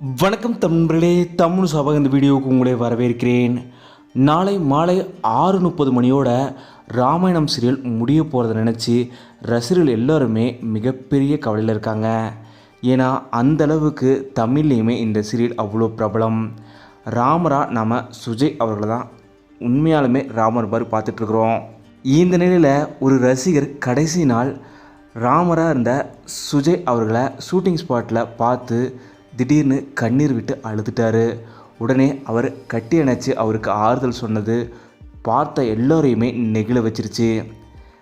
வணக்கம் தமிழர்களே தமிழ் சபா இந்த வீடியோவுக்கு உங்களை வரவேற்கிறேன். நாளை மாலை ஆறு முப்பது மணியோட ராமாயணம் சீரியல் முடிய போகிறத நினச்சி ரசிகர்கள் எல்லாருமே மிகப்பெரிய கவலையில் இருக்காங்க. ஏன்னா அந்த அளவுக்கு தமிழ்லேயுமே இந்த சீரியல் அவ்வளோ பிரபலம். ராமரா நம்ம சுஜய் அவர்களை தான் உண்மையாலுமே ராமர் மாதிரி பார்த்துட்ருக்குறோம் இந்த நிலையில் ஒரு ரசிகர் கடைசி நாள் ராமராக இருந்த சுஜய் அவர்களை ஷூட்டிங் ஸ்பாட்டில் பார்த்து திடீர்னு கண்ணீர் விட்டு அழுதுட்டாரு. உடனே அவர் கட்டி அணைச்சி அவருக்கு ஆறுதல் சொன்னது பார்த்த எல்லோரையுமே நெகிழ வச்சிருச்சு.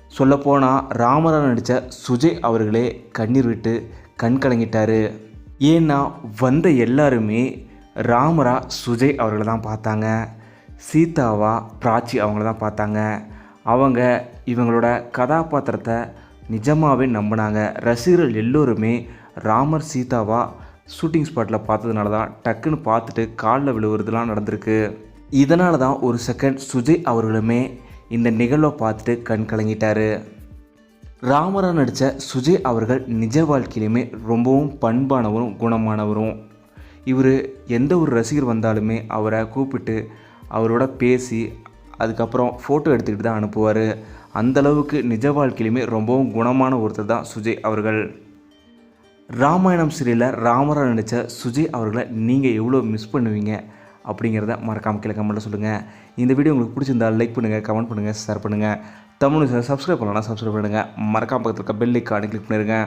சொல்லப்போனால் ராமராக நடித்த சுஜய் அவர்களே கண்ணீர் விட்டு கண் கலங்கிட்டார். ஏன்னா வந்த எல்லாருமே ராமரா சுஜய் அவர்களை தான் பார்த்தாங்க. சீதாவா பிராச்சி அவங்கள தான் பார்த்தாங்க. அவங்க இவங்களோட கதாபாத்திரத்தை நிஜமாகவே நம்பினாங்க. ரசிகர்கள் எல்லோருமே ராமர் சீதாவா ஷூட்டிங் ஸ்பாட்டில் பார்த்ததுனால தான் டக்குன்னு பார்த்துட்டு காலில் விழுவுறதுலாம் நடந்திருக்கு. இதனால தான் ஒரு செகண்ட் சுஜய் அவர்களுமே இந்த நிகழ்வை பார்த்துட்டு கண் கலங்கிட்டார். ராமரா நடித்த சுஜய் அவர்கள் நிஜ வாழ்க்கையிலுமே ரொம்பவும் பண்பானவரும் குணமானவரும். இவர் எந்த ஒரு ரசிகர் வந்தாலுமே அவரை கூப்பிட்டு அவரோட பேசி அதுக்கப்புறம் ஃபோட்டோ எடுத்துக்கிட்டு தான் அனுப்புவார். அந்தளவுக்கு நிஜ வாழ்க்கையிலுமே ரொம்பவும் குணமான ஒருத்தர் தான் சுஜய் அவர்கள். ராமாயணம் சீரியலில் ராமரா நடித்த சுஜய் அவர்களை நீங்கள் எவ்வளோ மிஸ் பண்ணுவீங்க அப்படிங்கிறத மறக்காம கீழே கமெண்ட்டில் சொல்லுங்கள் இந்த வீடியோ உங்களுக்கு பிடிச்சிருந்தால் லைக் பண்ணுங்கள் கமெண்ட் பண்ணுங்கள் ஷேர் பண்ணுங்கள் தமிழ் சப்ஸ்கிரைப் பண்ணலாம் சப்ஸ்கிரைப் பண்ணுங்கள் மறக்காம பக்கத்தில் இருக்க பெல் ஐக்கானை கிளிக் பண்ணிடுங்க